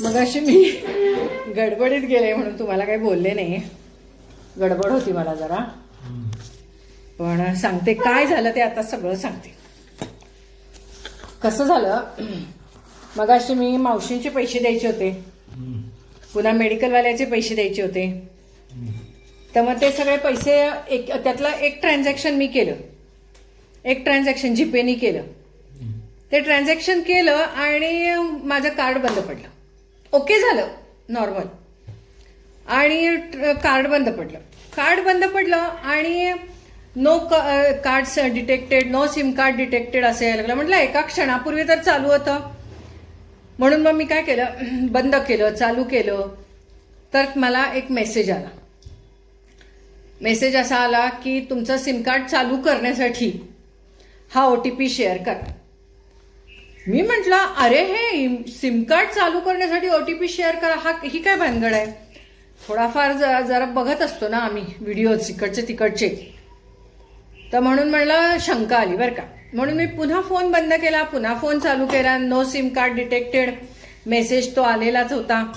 मग अशी मी गडबडीत गेले म्हणून तुम्हाला काही बोलले नाही. गडबड होती मला जरा. पण सांगते काय झालं ते आता सगळं सांगते. कसं झालं मग अशी मी मावशींचे पैसे द्यायचे होते. पुन्हा मेडिकलवाल्याचे पैसे द्यायचे होते. तर मग ते सगळे पैसे एक त्यातलं एक ट्रान्झॅक्शन मी केलं. एक ट्रान्झॅक्शन जीपेनी केलं. ते ट्रान्झॅक्शन केलं आणि माझं कार्ड बंद पडलं. ओके झालं. नॉर्मल आणि कार्ड बंद पडलं. कार्ड बंद पडलं आणि no card detected no SIM card detected असं यायला लागलं म्हटलं एका क्षणापूर्वी तर चालू होतं. म्हणून मग मी काय केलं? बंद केलं चालू केलं. तर मला एक मेसेज आला. मेसेज असा आला की तुमचं सिम कार्ड चालू करण्यासाठी हा ओ टी पी शेअर करा. मी म्हटलं अरे हे सिम कार्ड चालू करण्यासाठी ओ टी पी शेअर करा. हा ही काय भानगड आहे? थोडाफार ज- जरा बघत असतो ना आम्ही व्हिडिओज इकडचे तिकडचे. तर म्हणून म्हणलं शंका आली बरं का. म्हणून मी पुन्हा फोन बंद केला पुन्हा फोन चालू केला. No SIM card detected message तो आलेलाच होता.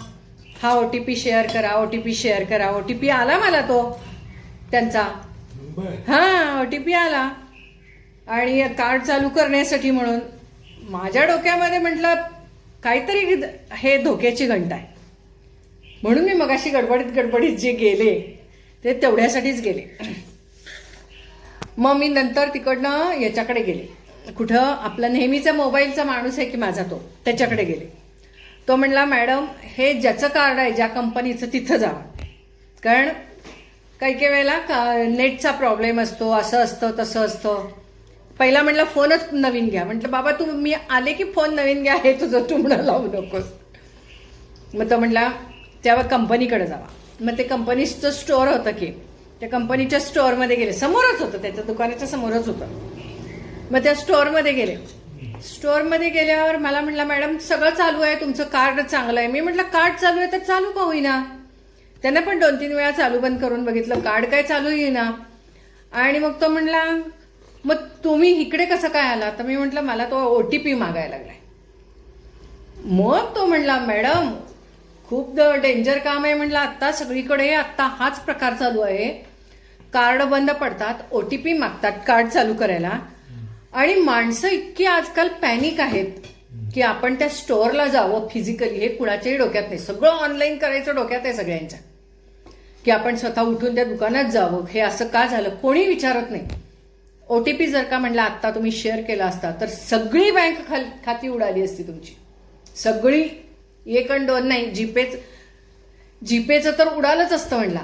हा ओ टी पी शेअर करा ओ टी पी शेअर करा. ओ टी पी आला मला तो. त्यांचा. हा ओ टी पी आला. आणि कार्ड चालू करण्यासाठी म्हणून. माझ्या डोक्यामध्ये म्हटलं काहीतरी हे धोक्याची घंट आहे. म्हणून मी मगाशी गडबडीत गडबडीत जे गेले ते तेवढ्यासाठीच गेले. मग मी नंतर तिकडनं याच्याकडे गेले. कुठं आपला नेहमीचा मोबाईलचा माणूस आहे की माझा तो त्याच्याकडे गेले. तो म्हणला मॅडम हे ज्याचं कार्ड आहे ज्या कंपनीचं तिथं जावं कारण काही काही वेळेला का नेटचा प्रॉब्लेम असतो असं असतं तसं असतं. पहिला म्हटलं फोनच नवीन घ्या. म्हटलं बाबा तू मी आले की फोन नवीन घ्या हे तुझं तुमणं लावू नकोस. मग तो म्हटला तेव्हा कंपनीकडे जावा. मग ते कंपनीचं स्टोअर होतं की त्या कंपनीच्या स्टोअरमध्ये गेले. समोरच होतं त्याच्या दुकानाच्या समोरच होतं. मग त्या स्टोअरमध्ये गेले. स्टोअरमध्ये गेल्यावर मला म्हटलं मॅडम सगळं चालू आहे तुमचं कार्ड चांगलं आहे. मी म्हटलं कार्ड चालू आहे तर चालू का होईना? त्यांना पण दोन तीन वेळा चालू बंद करून बघितलं कार्ड काय चालू येईना आणि मग तो म्हणला मग तुम्ही इकडे कसं काय आला? तर मी म्हटलं मला तो ओ टी पी मागायला लागलाय. मग तो म्हणला मॅडम खूप डेंजर काम आहे. म्हणलं आत्ता सगळीकडे आत्ता हाच प्रकार चालू आहे. कार्ड बंद पडतात ओ टी पी मागतात कार्ड चालू करायला. आणि माणसं इतकी आजकाल पॅनिक आहेत की आपण त्या स्टोअरला जावं फिजिकली हे कुणाच्याही डोक्यात नाही. सगळं ऑनलाईन करायचं डोक्यात आहे सगळ्यांच्या. की आपण स्वतः उठून त्या दुकानात जावं. हे असं का झालं? कोणी विचारत नाही. ओ टी पी जर का म्हणला आत्ता तुम्ही शेअर केला असता तर सगळी बँक खाल- खाती उडाली असती तुमची. सगळी एक आणि दोन नाही जीपेच जीपेचं तर उडालच असतं म्हणला.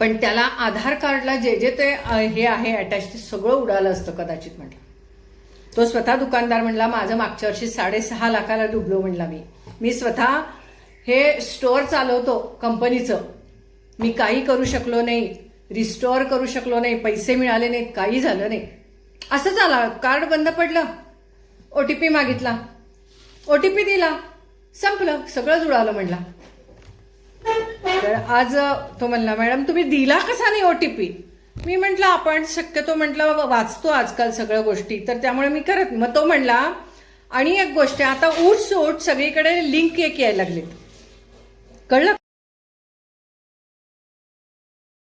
पण त्याला आधार कार्डला जे जे ते हे आहे अटॅच ते सगळं उडालं असतं कदाचित म्हटलं. तो स्वतः दुकानदार म्हणला माझं मागच्या वर्षी साडेसहा लाखाला डुबलो म्हणला मी. मी स्वतः हे स्टोअर चालवतो कंपनीचं. मी काही करू शकलो नाही. रिस्टोअर करू शकलो नाही पैसे मिळाले नाहीत काही झालं नाही. असं आला कार्ड बंद पडलं. ओटीपी मागितला. ओटीपी दिला. संपलं. सगळंच उडालं म्हणला. तर आज तो म्हणला मॅडम तुम्ही दिला कसा नाही ओटीपी मी म्हटलं आपण शक्यतो म्हटलं वाचतो आजकाल सगळ्या गोष्टी. तर त्यामुळे मी करत मग तो म्हणला आणि एक गोष्ट आहे, आता ऊट सोट सगळीकडे लिंक एक यायला लागलीत. कळलं?